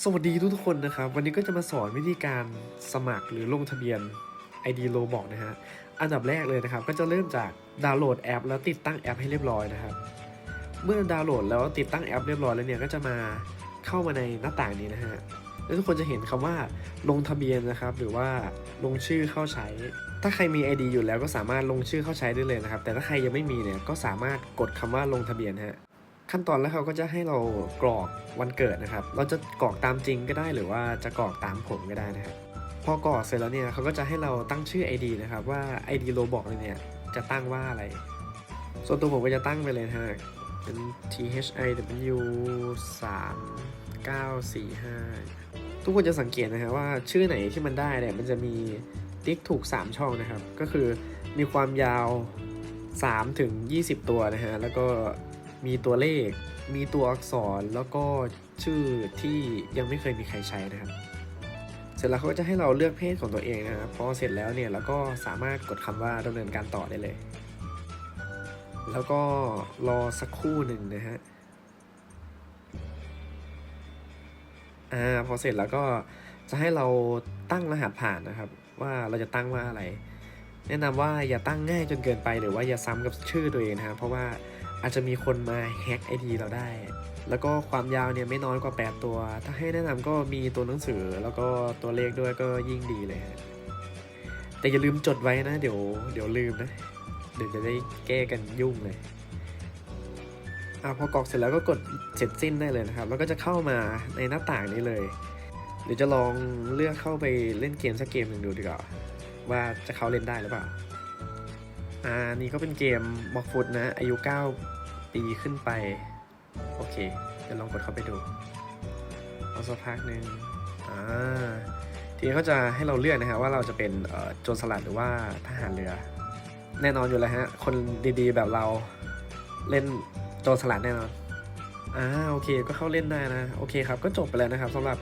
สวัสดีทุกๆคนนะครับ วันนี้ก็จะมาสอนวิธีการสมัครหรือลงทะเบียน ID r o b o x นะฮะ อันดับแรกเลยนะครับ ก็จะเริ่มจากดาวน์โหลดแอป แล้วติดตั้งแอปให้เรียบร้อยนะครับ เมื่อดาวน์โหลดแล้วติดตั้งแอปเรียบร้อยแล้วเนี่ยก็จะมาเข้ามาในหน้าต่างนี้นะฮะแล้วทุกคนจะเห็นคำว่าลงทะเบียนนะครับ หรือว่าลงชื่อเข้าใช้ ถ้าใครมี ID อยู่แล้วก็สามารถลงชื่อเข้าใช้ได้เลยนะครับ แต่ถ้าใครยังไม่มีเนี่ยก็สามารถกดคำว่าลงทะเบียนฮะ ขั้นตอนแรกเขาก็จะให้เรากรอกวันเกิดนะครับ เราจะกรอกตามจริงก็ได้หรือว่าจะกรอกตามผมก็ได้นะครับพอกรอกเสร็จแล้วเนี่ยเขาก็จะให้เราตั้งชื่อ ID นะครับว่า ID โ o บอกเลยเนี่ยจะตั้งว่าอะไร ส่วนตัวผมก็จะตั้งไปเลยนะฮะเป็น T H I W 3 9 4 5 ทุกคนจะสังเกตนะฮะว่าชื่อไหนที่มันได้เนี่ยมันจะมีติ๊กถูก 3 ช่องนะครับ ก็คือมีความยาว 3 ถึง 20 ตัวนะฮะ แล้วก็ มีตัวเลข มีตัวอักษรแล้วก็ชื่อที่ยังไม่เคยมีใครใช้นะครับ เสร็จแล้วเขาก็จะให้เราเลือกเพศของตัวเองนะครับพอเสร็จแล้วเนี่ยเราก็สามารถกดคำว่าดำเนินการต่อได้เลย แล้วก็รอสักครู่หนึ่งนะฮะอ่าพอเสร็จแล้วก็จะให้เราตั้งรหัสผ่านนะครับ ว่าเราจะตั้งว่าอะไร แนะนำว่าอย่าตั้งง่ายจนเกินไปหรือว่าอย่าซ้ำกับชื่อตัวเองนะครับเพราะว่า อาจจะมีคนมาแฮกไอดีเราได้ แล้วก็ความยาวเนี่ยไม่น้อยกว่า 8 ตัว ถ้าให้แนะนำก็มีตัวหนังสือแล้วก็ตัวเลขด้วยก็ยิ่งดีเลยฮะแต่อย่าลืมจดไว้นะเดี๋ยวเดี๋ยวลืมนะ เดี๋ยวจะได้แก้กันยุ่งเลยอ่าพอกรอกเสร็จแล้วก็กดเสร็จสิ้นได้เลยนะครับ แล้วก็จะเข้ามาในหน้าต่างนี้เลยเดี๋ยวจะลองเลือกเข้าไปเล่นเกมสักเกมหนึ่งดูดีกว่า ว่าจะเข้าเล่นได้หรือเปล่า อ่านี่ก็เป็นเกมบอกฟุตนะ อายุ 9 ปีขึ้นไป โอเค เดี๋ยวลองกดเข้าไปดูเอาสักพักหนึ่งอ่าทีนี้ก็จะให้เราเลือกนะฮะว่าเราจะเป็นโจรสลัดหรือว่าทหารเรือ แน่นอนอยู่แล้วฮะ คนดีๆ แบบเราเล่นโจรสลัดแน่นอนอ่าโอเคก็เข้าเล่นได้นะ โอเคครับ ก็จบไปแล้วนะครับสำหรับ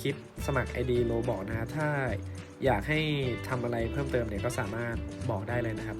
คลิปสมัคร ID โลบอกนะฮะถ้า อยากให้ทำอะไรเพิ่มเติมเนี่ยก็สามารถบอกได้เลยนะครับ